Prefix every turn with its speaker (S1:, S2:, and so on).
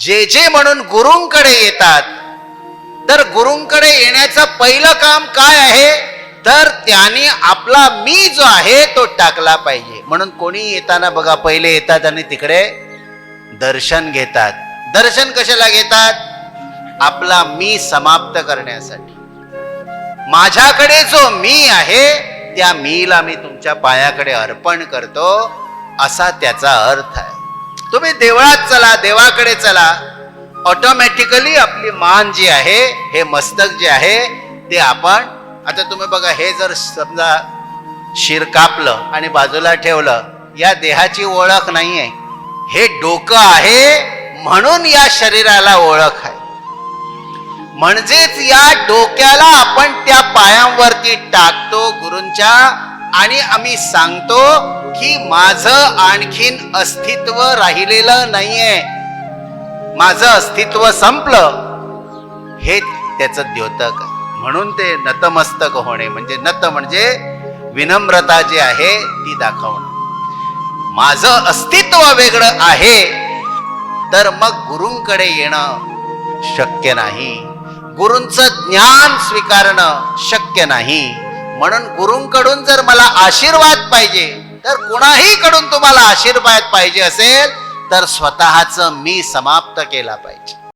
S1: जे जे म्हणून गुरुंकडे येतात तर गुरुंकडे येण्याचं पहिलं काम काय आहे? तर त्याने आपला मी जो आहे तो टाकला पाहिजे. म्हणून कोणी येताना बघा पहिले येतात आणि तिकडे दर्शन घेतात. दर्शन कशाला घेतात? आपला मी समाप्त करण्यासाठी. माझ्याकडे जो मी आहे त्या मीला मी तुमच्या पायाकडे अर्पण करतो असा त्याचा अर्थ आहे. तुम्ही देवळात चला देवाकडे चला. ऑटोमॅटिकली आपली मान जी आहे हे मस्तक जे आहे ते आपण आता तुम्ही बघा हे जर समजा शिर कापलं आणि बाजूला ठेवलं या देहाची ओळख नाही आहे हे डोकं आहे म्हणून या शरीराला ओळख आहे. म्हणजेच या डोक्याला आपण त्या पायांवरती टाकतो गुरूंच्या आणि आम्ही सांगतो की माझं आणखीन अस्तित्व राहिलेलं नाहीये. माझं अस्तित्व संपलं. हे त्याचं द्योतक. म्हणून ते नतमस्तक होणे. म्हणजे नत म्हणजे विनम्रता जी आहे ती दाखवणं. माझं अस्तित्व वेगळं आहे तर मग गुरुंकडे येणं शक्य नाही. गुरूंचं ज्ञान स्वीकारणं शक्य नाही. म्हणून गुरुंकडून जर मला आशीर्वाद पाहिजे तर कुणाही कडून तुम्हाला आशीर्वाद पाहिजे असेल तर स्वतःच मी समाप्त केला पाहिजे.